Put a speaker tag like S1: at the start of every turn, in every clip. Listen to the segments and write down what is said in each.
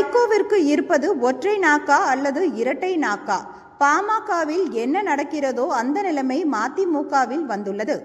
S1: வைகோவிற்கு இருப்பது ஒற்றை நாக்கா அல்லது இரட்டை நாக்கா? பாமகவில் என்ன நடக்கிறதோ அந்த நிலைமை மதிமுகவில் வந்துள்ளது.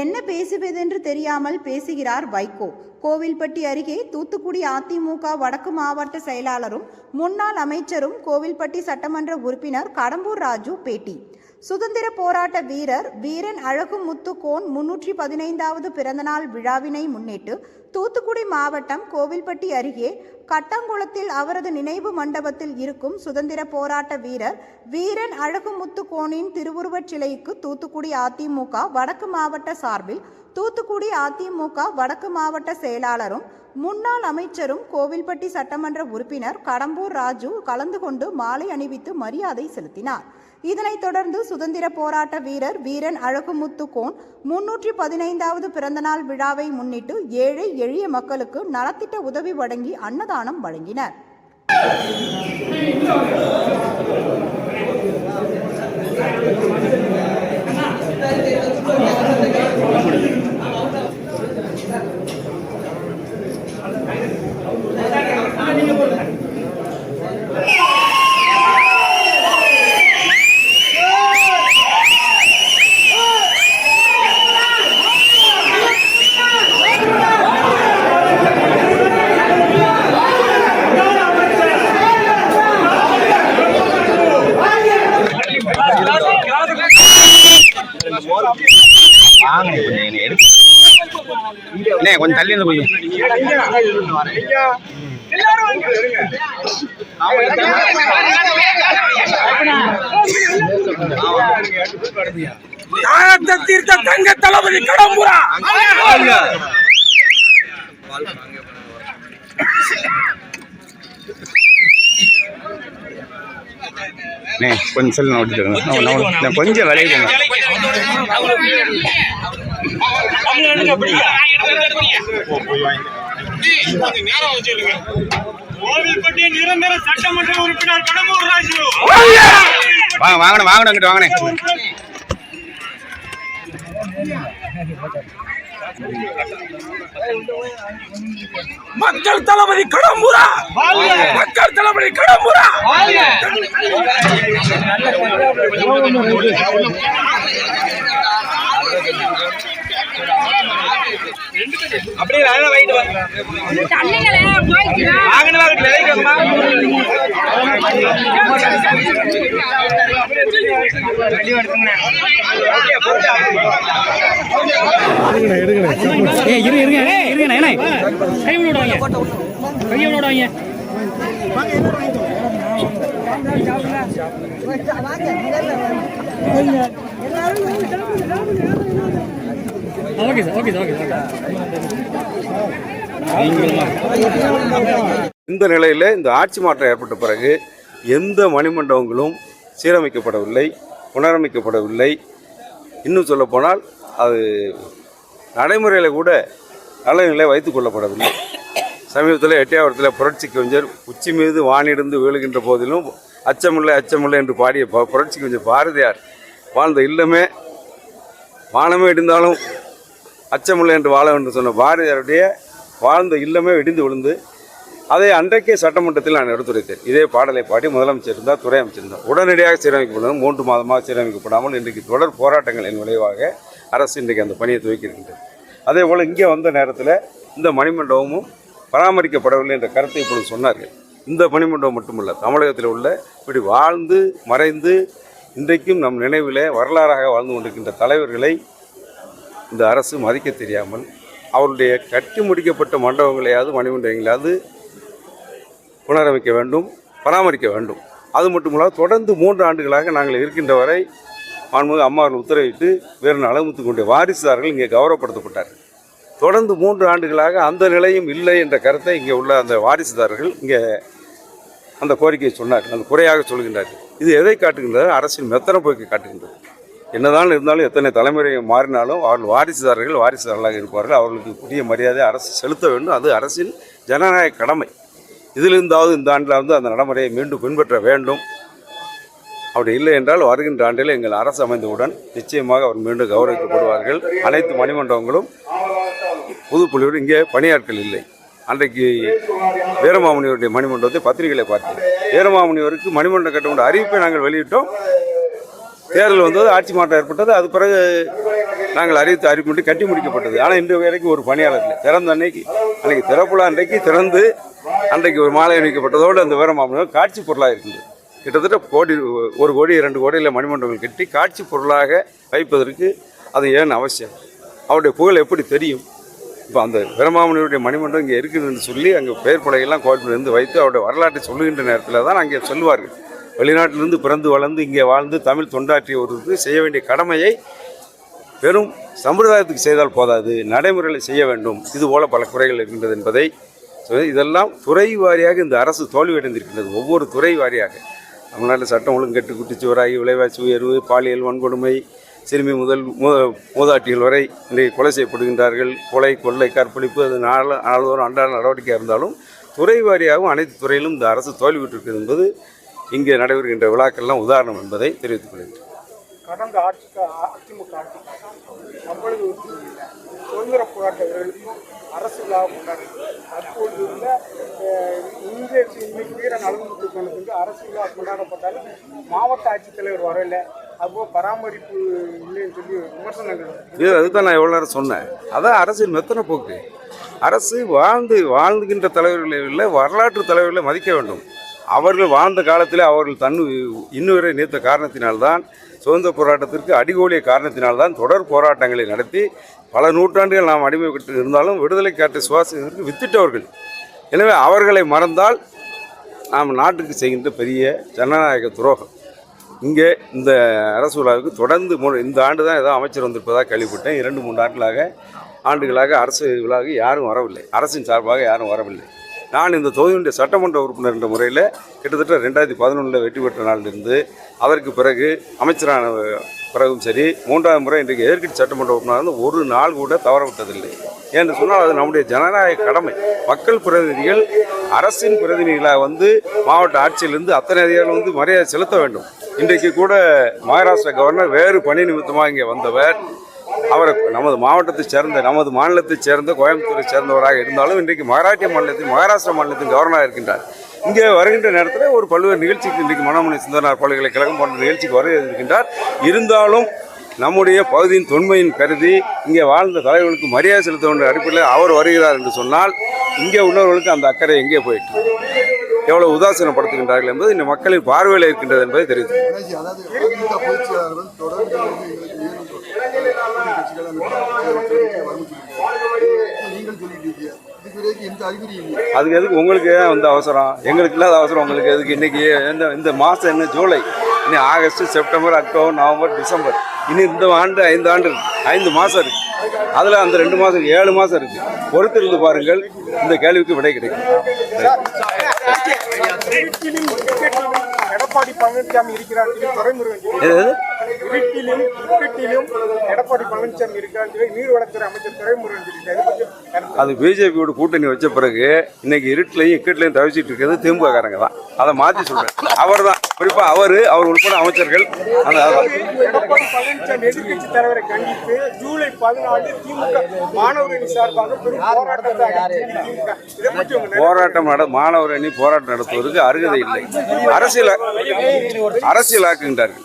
S1: என்ன பேசுவதென்று தெரியாமல் பேசுகிறார் வைகோ. கோவில்பட்டி அருகே தூத்துக்குடி அதிமுக வடக்கு மாவட்ட செயலாளரும் முன்னாள் அமைச்சரும் கோவில்பட்டி சட்டமன்ற உறுப்பினர் கடம்பூர் ராஜு பேட்டி. சுதந்திர போராட்ட வீரர் வீரன் அழகு முத்துக்கோன் முன்னூற்றி பதினைந்தாவது பிறந்தநாள் விழாவினை முன்னிட்டு தூத்துக்குடி மாவட்டம் கோவில்பட்டி அருகே கட்டங்குளத்தில் அவரது நினைவு மண்டபத்தில் இருக்கும் சுதந்திர போராட்ட வீரர் வீரன் அழகு முத்துக்கோனின் திருவுருவச் சிலைக்கு தூத்துக்குடி அதிமுக வடக்கு மாவட்ட சார்பில் தூத்துக்குடி அதிமுக வடக்கு மாவட்ட செயலாளரும் முன்னாள் அமைச்சரும் கோவில்பட்டி சட்டமன்ற உறுப்பினர் கடம்பூர் ராஜு கலந்து கொண்டு மாலை அணிவித்து மரியாதை செலுத்தினார். இதனைத் தொடர்ந்து சுதந்திர போராட்ட வீரர் வீரன் அழகுமுத்துக்கோன் முன்னூற்றி பதினைந்தாவது பிறந்தநாள் விழாவை முன்னிட்டு ஏழை எளிய மக்களுக்கு நலத்திட்ட உதவி வழங்கி அன்னதானம் வழங்கினர்.
S2: வாங்க கொஞ்சம் என்னை எடு அண்ணே கொஞ்சம் தள்ளி இருந்து கொஞ்சம்
S3: தாகத்தை தீர்த்த தங்க தளபதி கடம்புரா
S2: அண்ணே கொஞ்சம் செல்லு நான் கொஞ்சம் விலையை போங்க
S3: கோவில்பட்டி நிரந்தர சட்டமன்ற உறுப்பினர் கடம்பூர் ராஜு.
S2: வாங்க வாங்கணும் வாங்கணும் அங்கிட்டு
S3: மக்கள் தளபதி கடம்புரா? மக்கள் தளபதி கடம்புரா.
S2: அப்படியே வேலை வாங்கிட்டு வாங்க.
S4: தண்ணிங்களே போய்க்கலாம்
S2: வாங்கணும் வாங்கிட்டு
S5: இருங்க இருங்க ஏய் கை விடுவாங்க கை விடுவாங்க okay sir okay sir okay
S6: இந்த நிலையில் இந்த ஆட்சி மாற்றம் ஏற்பட்ட பிறகு எந்த மணிமண்டபங்களும் சீரமைக்கப்படவில்லை புனரமைக்கப்படவில்லை. இன்னும் சொல்லப்போனால் அது நடைமுறையில் கூட நல்ல நிலை வைத்துக் கொள்ளப்படவில்லை. சமீபத்தில் எட்டியாவரத்தில் புரட்சி கவிஞர் உச்சி மீது வானிடிந்து வீழுகின்ற போதிலும் அச்சமில்லை அச்சமில்லை என்று பாடிய ப- புரட்சி கவிஞர் பாரதியார் வாழ்ந்த இல்லமே வானமே இடிந்தாலும் அச்சமில்லை என்று வாழ வேண்டும் சொன்ன பாரதியாருடைய வாழ்ந்த இல்லமே இடிந்து விழுந்து அதை அன்றைக்கே சட்டமன்றத்தில் நான் எடுத்துரைத்தேன். இதே பாடலை பாடி முதலமைச்சர் இருந்தால் துறை அமைச்சிருந்தார் உடனடியாக சீரமைக்கப்படும் மூன்று மாதமாக சீரமைக்கப்படாமல் இன்றைக்கு தொடர் போராட்டங்களின் விளைவாக அரசு இன்றைக்கு அந்த பணியை துவக்கியிருக்கின்றது. அதே போல் இங்கே வந்த நேரத்தில் இந்த மணிமண்டபமும் பராமரிக்கப்படவில்லை என்ற கருத்தை இப்பொழுது சொன்னார்கள். இந்த மணிமண்டபம் மட்டுமல்ல தமிழகத்தில் உள்ள இப்படி வாழ்ந்து மறைந்து இன்றைக்கும் நம் நினைவிலே வரலாறாக வாழ்ந்து கொண்டிருக்கின்ற தலைவர்களை இந்த அரசு மதிக்க தெரியாமல் அவருடைய கட்டி முடிக்கப்பட்ட மண்டபங்களையாவது மணிமண்டபங்களையாவது புனரமைக்க வேண்டும் பராமரிக்க வேண்டும். அது மட்டுமல்ல தொடர்ந்து மூன்று ஆண்டுகளாக நாங்கள் இருக்கின்ற வரை மாண்புமிகு அம்மாவர்கள் உத்தரவிட்டு வேறு நலமுத்து கொண்ட வாரிசுதாரர்கள் இங்கே கௌரவப்படுத்தப்பட்டார்கள். தொடர்ந்து மூன்று ஆண்டுகளாக அந்த நிலையும் இல்லை என்ற கருத்தை இங்கே உள்ள அந்த வாரிசுதாரர்கள் இங்கே அந்த கோரிக்கையை சொன்னார்கள் அந்த குறையாக சொல்கின்றார்கள். இது எதை காட்டுகின்றது? அரசின் மெத்தன போக்கை காட்டுகின்றது. என்னதான் இருந்தாலும் எத்தனை தலைமுறை மாறினாலும் அவர்கள் வாரிசுதாரர்கள் வாரிசுதாரர்களாக இருப்பார்கள். அவர்களுக்கு புதிய மரியாதை அரசு செலுத்த வேண்டும். அது அரசின் ஜனநாயக கடமை. இதிலிருந்தாவது இந்த ஆண்டில் வந்து அந்த நடைமுறையை மீண்டும் பின்பற்ற வேண்டும். அப்படி இல்லை என்றால் வருகின்ற ஆண்டில் எங்கள் அரசு அமைந்தவுடன் நிச்சயமாக அவர் மீண்டும் கௌரவிக்கப்படுவார்கள். அனைத்து மணிமண்டபங்களும் புதுப்புள்ளியோடு இங்கே பணியாட்கள் இல்லை. அன்றைக்கு வீரமாமுனிவருடைய மணிமண்டபத்தை பத்திரிகைகளை பார்த்தேன். வீரமாமுனிவருக்கு மணிமண்டபம் கட்ட அறிவிப்பை நாங்கள் வெளியிட்டோம். தேர்தல் வந்தது ஆட்சி மாற்றம் ஏற்பட்டது. அது பிறகு நாங்கள் அறிவித்து அறிவிப்பு கட்டி முடிக்கப்பட்டது. ஆனால் இன்று வரைக்கும் ஒரு பணியாளர் இல்லை. திறந்த அன்னைக்கு அன்னைக்கு திறப்புலா அன்றைக்கு திறந்து அன்றைக்கு ஒரு மாலை அணிவிக்கப்பட்டதோடு அந்த வீரமாமுனிவர் காட்சி பொருளாக இருக்குது கிட்டத்தட்ட கோடி ஒரு கோடி இரண்டு கோடியில் மணிமண்டபங்கள் கட்டி காட்சி பொருளாக வைப்பதற்கு அது ஏன் அவசியம்? அவருடைய புகழ் எப்படி தெரியும்? இப்போ அந்த வீரமாமுனிவருடைய மணிமண்டபம் இங்கே இருக்குதுன்னு சொல்லி அங்கே பெயர் பலகையெல்லாம் கோயிலிருந்து வைத்து அவருடைய வரலாற்றை சொல்லுகின்ற நேரத்தில் தான் அங்கே சொல்லுவார்கள். வெளிநாட்டிலிருந்து பிறந்து வளர்ந்து இங்கே வாழ்ந்து தமிழ் தொண்டாற்றிய ஒருவருக்கு செய்ய வேண்டிய கடமையை வெறும் சம்பிரதாயத்துக்கு செய்தால் போதாது நடைமுறையில் செய்ய வேண்டும். இது போல பல குறைகள் இருக்கின்றது என்பதை இதெல்லாம் துறை வாரியாக இந்த அரசு தோல்வியடைந்திருக்கின்றது ஒவ்வொரு துறை வாரியாக. தமிழ்நாட்டில் சட்டம் ஒழுங்கு கெட்டு குட்டிச்சுவராகி விலைவாசி உயர்வு பாலியல் வன்கொடுமை சிறுமி முதல் மூ மூதாட்டிகள் வரை இன்றைக்கு கொலை செய்யப்படுகின்றார்கள். கொலை கொள்ளை கற்பழிப்பு அது நாள் நாள்தோறும் அன்றாட நடவடிக்கையாக இருந்தாலும் துறை வாரியாகவும் அனைத்து துறையிலும் இந்த அரசு தோல்வியுற்றிருக்கிறது என்பது இங்கே நடைபெறுகின்ற விழாக்கள்லாம் உதாரணம் என்பதை தெரிவித்துக் கொள்கிறேன்
S4: கடந்த ஆட்சிக்கு அதிமுக ஆட்சி நம்மளது ஒத்துழைப்பு சுதந்திர போராட்ட வீரர்களுக்கு அரசு விழா கொண்டாடுறது தற்பொழுது உள்ள இங்கே இன்னைக்கு வீர கொண்டு அரசு விழா கொண்டாடப்பட்டாலும் மாவட்ட ஆட்சித்தலைவர் வரல. அதுபோல் பராமரிப்பு இல்லைன்னு சொல்லி விமர்சனங்கள்.
S6: இது அதுதான் நான் எவ்வளோ நேரம் சொன்னேன். அதான் அரசியல் மெத்தனை போக்கு. அரசு வாழ்ந்து வாழ்ந்துகின்ற தலைவர்களை இல்லை வரலாற்று தலைவர்களை மதிக்க வேண்டும். அவர்கள் வாழ்ந்த காலத்தில் அவர்கள் தன் இன்னுவரை நீத்த காரணத்தினால்தான் சுதந்திர போராட்டத்திற்கு அடிகோலிய காரணத்தினால்தான் தொடர் போராட்டங்களை நடத்தி பல நூற்றாண்டுகள் நாம் அடிமைப்பட்டு இருந்தாலும் விடுதலை காற்று சுவாசத்திற்கு வித்திட்டவர்கள். எனவே அவர்களை மறந்தால் நாம் நாட்டுக்கு செய்கின்ற பெரிய ஜனநாயக துரோகம். இங்கே இந்த அரசு விழாவுக்கு தொடர்ந்து இந்த ஆண்டு தான் ஏதோ அமைச்சர் வந்திருப்பதாக கேள்விப்பட்டேன். இரண்டு மூன்று ஆண்டுகளாக ஆண்டுகளாக அரசு விழாவுக்கு யாரும் வரவில்லை. அரசின் சார்பாக யாரும் வரவில்லை. நான் இந்த தொகுதியினுடைய சட்டமன்ற உறுப்பினர் என்ற முறையில் கிட்டத்தட்ட ரெண்டாயிரத்தி பதினொன்றில் வெற்றி பெற்ற நாளிலிருந்து அதற்கு பிறகு அமைச்சரான பிறகும் சரி மூன்றாவது முறை இன்றைக்கு எதிர்கட்சி சட்டமன்ற உறுப்பினர் வந்து ஒரு நாள் கூட தவற விட்டதில்லை என்று சொன்னால் அது நம்முடைய ஜனநாயக கடமை. மக்கள் பிரதிநிதிகள் அரசின் பிரதிநிதிகளாக வந்து மாவட்ட ஆட்சியிலிருந்து அத்தனை அதிகாரிகள் வந்து மரியாதை செலுத்த வேண்டும். இன்றைக்கு கூட மகாராஷ்டிரா கவர்னர் வேறு பணி நிமித்தமாக இங்கே வந்தவர். அவர் நமது மாவட்டத்தை சேர்ந்த நமது மாநிலத்தை சேர்ந்த கோயம்புத்தூரை சேர்ந்தவராக இருந்தாலும் இன்றைக்கு மகாராஷ்டிர மாநிலத்தின் மகாராஷ்டிரா மாநிலத்தின் கவர்னராக இருக்கின்றார். இங்கே வருகின்ற நேரத்தில் ஒரு பல்வேறு நிகழ்ச்சிக்கு இன்றைக்கு மனோமணி சுந்தரனார் பல்கலைக்கழகம் போன்ற நிகழ்ச்சிக்கு வர இருக்கின்றார் இருந்தாலும் நம்முடைய பகுதியின் தொன்மையின் கருதி இங்கே வாழ்ந்த தலைவர்களுக்கு மரியாதை செலுத்த வேண்டிய அடிப்படையில் அவர் வருகிறார் என்று சொன்னால் இங்கே உள்ளவர்களுக்கு அந்த அக்கறை எங்கே போயிட்டு எவ்வளவு உதாசீனப்படுத்துகின்றார்கள் என்பது இந்த மக்களின் பார்வையில் இருக்கின்றது என்பதை தெரிவித்து அதுக்கு எதுக்கு உங்களுக்கு ஏன் வந்து அவசரம்? எங்களுக்கு இல்லாத அவசரம் உங்களுக்கு எதுக்கு? இன்னைக்கு இந்த இந்த மாதம் என்ன? ஜூலை. இன்னும் August September October November December. இனி இந்த ஆண்டு ஐந்து ஆண்டு ஐந்து மாதம் இருக்கு. அதில் அந்த ரெண்டு மாதம் ஏழு மாதம் இருக்கு. பொறுத்திருந்து பாருங்கள். இந்த கேள்விக்கு விடை கிடைக்கும்.
S4: எடப்பாடி பழனிசாமி இருக்கிறார். இருட்டிலும் இருட்டிலும் எடப்பாடி பழனிசாமி சொல்லி நீர்வளத்துறை அமைச்சர் துறைமுருகன் சொல்லியிருக்காரு
S6: அது பிஜேபியோட கூட்டணி வச்ச பிறகு இன்னைக்கு இருட்டிலையும் இக்கட்லையும் தவிச்சிட்டு இருக்கிறது திமுககாரங்க தான். அதை மாற்றி சொல்கிறேன் அவர் தான் குறிப்பாக அவர் அவர் உட்பட அமைச்சர்கள். அந்த
S4: பழனிசாமி எதிர்க்கட்சி தலைவரை கண்டித்து ஜூலை பதினாலு திமுக மாணவர் அணி சார்பாக பெரும் போராட்டத்தை
S6: போராட்டம் நட மாணவர் அணி போராட்டம் நடத்துவதற்கு அருகதை இல்லை. அரசியல் அரசியலாக்குகின்றார்கள்.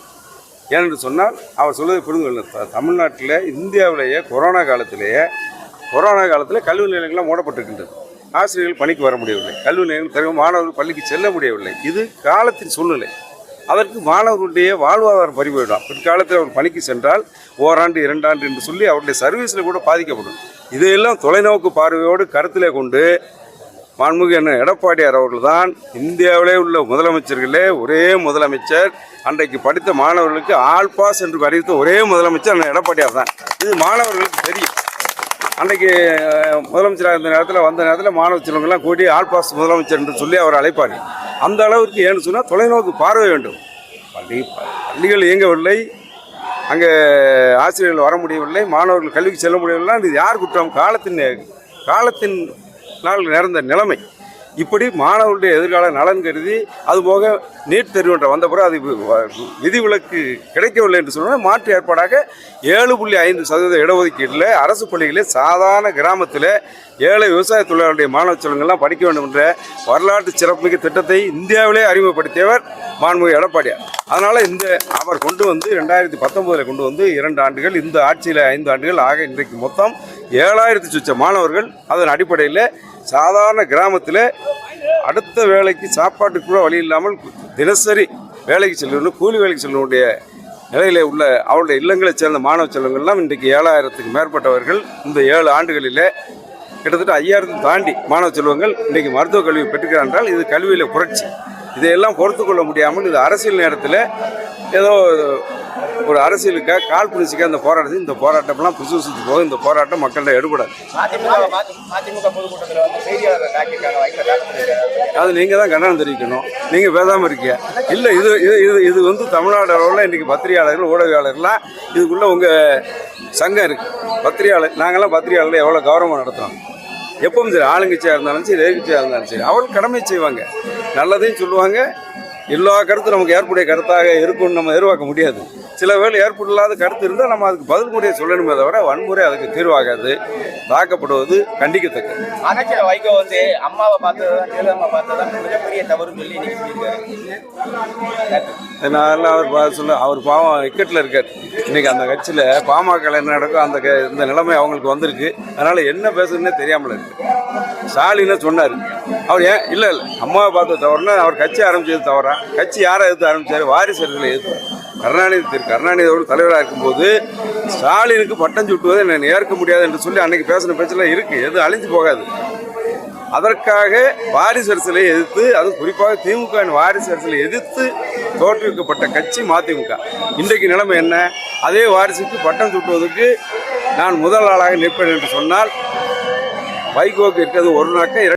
S6: ஏனென்று சொன்னால் அவர் சொல்வதை புரிந்து கொள்ள தமிழ்நாட்டில் இந்தியாவிலேயே கொரோனா காலத்திலேயே கொரோனா காலத்தில் கல்வி நிலையங்கள்லாம் மூடப்பட்டிருக்கின்றது. ஆசிரியர்கள் பணிக்கு வர முடியவில்லை. கல்வி நிலையங்கள் திறக்க மாணவர்கள் பள்ளிக்கு செல்ல முடியவில்லை. இது காலத்தின் சூழ்நிலை. அதற்கு மாணவர்களுடைய வாழ்வாதாரம் பறிபோயிடும் பிற்காலத்தில் அவர் பணிக்கு சென்றால் ஓராண்டு இரண்டாண்டு என்று சொல்லி அவருடைய சர்வீஸில் கூட பாதிக்கப்படும். இதையெல்லாம் தொலைநோக்கு பார்வையோடு கருத்திலே கொண்டு மாண்புமிகு என்ன எடப்பாடியார் அவர்கள் தான் இந்தியாவிலே உள்ள முதலமைச்சர்களே. ஒரே முதலமைச்சர். அன்றைக்கு படித்த மாணவர்களுக்கு ஆல் பாஸ் என்று அறிவித்த ஒரே முதலமைச்சர் அண்ணன் எடப்பாடியார் தான் இது மாணவர்களுக்கு தெரியும். அன்றைக்கு முதலமைச்சராக இருந்த நேரத்தில் வந்த நேரத்தில் மாணவ செல்வங்கள்லாம் கூட்டி ஆல் பாஸ் முதலமைச்சர் என்று சொல்லி அவர் அழைப்பார். அந்த அளவுக்கு ஏன்னு சொன்னால் தொலைநோக்கு பார்வை வேண்டும். பள்ளி பள்ளிகள் இயங்கவில்லை. அங்கே ஆசிரியர்கள் வர முடியவில்லை. மாணவர்கள் கல்விக்கு செல்ல முடியவில்லை. இது யார் குற்றம்? காலத்தின் காலத்தின் நாள் நேர்ந்த நிலைமை. இப்படி மாணவருடைய எதிர்கால நலன் கருதி அதுபோக நீட் தேர்வு வந்த பிறகு அது விதிவிலக்கு கிடைக்கவில்லை என்று சொன்னால் மாற்று ஏற்பாடாக ஏழு புள்ளி ஐந்து சதவீத இடஒதுக்கீட்டில் அரசு பள்ளிகளில் சாதாரண கிராமத்தில் ஏழை விவசாய தொழிலாளருடைய மாணவ செல்வங்கள்லாம் படிக்க வேண்டும் என்ற வரலாற்று சிறப்புமிக்க திட்டத்தை இந்தியாவிலே அறிமுகப்படுத்தியவர் மாண்புமிகு எடப்பாடியார் அதனால் இந்த அவர் கொண்டு வந்து ரெண்டாயிரத்தி பத்தொம்போதில் கொண்டு வந்து இரண்டு ஆண்டுகள் இந்த ஆட்சியில் ஐந்து ஆண்டுகள் ஆக இன்றைக்கு மொத்தம் ஏழாயிரத்தி சுச்ச மாணவர்கள் அதன் அடிப்படையில் சாதாரண கிராமத்தில் அடுத்த வேலைக்கு சாப்பாட்டுக்கு கூட வழி இல்லாமல் தினசரி வேலைக்கு செல்லணும் கூலி வேலைக்கு செல்லக்கூடிய நிலையில் உள்ள அவருடைய இல்லங்களைச் சேர்ந்த மாணவ செல்வங்கள்லாம் இன்றைக்கு ஏழாயிரத்துக்கு மேற்பட்டவர்கள் இந்த ஏழு ஆண்டுகளிலே கிட்டத்தட்ட ஐயாயிரத்தை தாண்டி மாணவ செல்வங்கள் இன்றைக்கு மருத்துவ கல்வி பெற்றுக்கிறார் என்றால் இது கல்வியில் புரட்சி. இதையெல்லாம் பொறுத்து கொள்ள முடியாமல் இது அரசியல் நேரத்தில் ஏதோ ஒரு அரசியலுக்காக கால் புனிச்சுக்க இந்த போராட்டத்தை இந்த போராட்டம்லாம் பிசுபிசுத்து போக இந்த போராட்டம் மக்கள்கிட்ட எடுபடாது. அது நீங்கள் தான் கண்டனம் தெரிவிக்கணும். நீங்கள் பேசாமல் இருக்கீங்க இல்லை இது இது இது இது வந்து தமிழ்நாடு அளவில் இன்றைக்கி பத்திரிகையாளர்கள் ஊடகவியாளர்லாம் இதுக்குள்ளே உங்கள் சங்கம் இருக்குது பத்திரிகையாளர் நாங்கள்லாம் பத்திரிகையாளர்கள் எவ்வளோ கௌரவம் நடத்துகிறோம் எப்பவும் சரி ஆளுங்கட்சியாக இருந்தாலும் சரி எதிர்கட்சியாக இருந்தாலும் சரி அவர்கள் கடமை செய்வாங்க. நல்லதையும் சொல்லுவாங்க. எல்லா கருத்தும் நமக்கு ஏற்புடைய கருத்தாக இருக்கும்னு நம்ம எதிர்பார்க்க முடியாது. சில வேளை ஏற்புல்லாத கருத்து இருந்தால் நம்ம அதுக்கு பதில் முறையை சொல்லணுமே தவிர வன்முறை அதுக்கு தீர்வாகாது. தாக்கப்படுவது கண்டிக்கத்தக்கது.
S2: ஆராய்ச்சியில் வைகோ வந்து அம்மாவை பார்த்தது
S6: நான் அவர் சொல்ல அவர் பாவம் இக்கட்டில் இருக்கார். இன்னைக்கு அந்த கட்சியில் பாமக என்ன நடக்கும் அந்த இந்த நிலைமை அவங்களுக்கு வந்திருக்கு. அதனால என்ன பேசுறதுன்னே தெரியாமல் இருக்கு. ஸ்டாலினை சொன்னார். அவர் ஏன் இல்லை இல்லை. அம்மாவை பார்த்த தவறுனா அவர் கட்சி ஆரம்பிச்சது தவறா? கட்சி யாரை எதிர்த்து ஆரம்பிச்சாரு? வாரிசு எதிர்த்து. கருணாநிதி கருணாநிதி அவர்கள் தலைவராக இருக்கும்போது ஸ்டாலினுக்கு பட்டம் சுட்டுவதை நான் ஏற்க முடியாது என்று சொல்லி அன்னைக்கு பேசின பேச்செல்லாம் இருக்குது எது அழிஞ்சு போகாது. அதற்காக வாரிசு அரசியலை எதிர்த்து அது குறிப்பாக திமுக வின் வாரிசு அரசியலை எதிர்த்து தோற்றுவிக்கப்பட்ட கட்சி மதிமுக. இன்றைக்கு நிலைமை என்ன? அதே வாரிசுக்கு பட்டம் சுட்டுவதற்கு நான் முதல் ஆளாக நிற்பேன் என்று சொன்னால் வைகோக்கு இருக்கிறது ஒரு நாக்க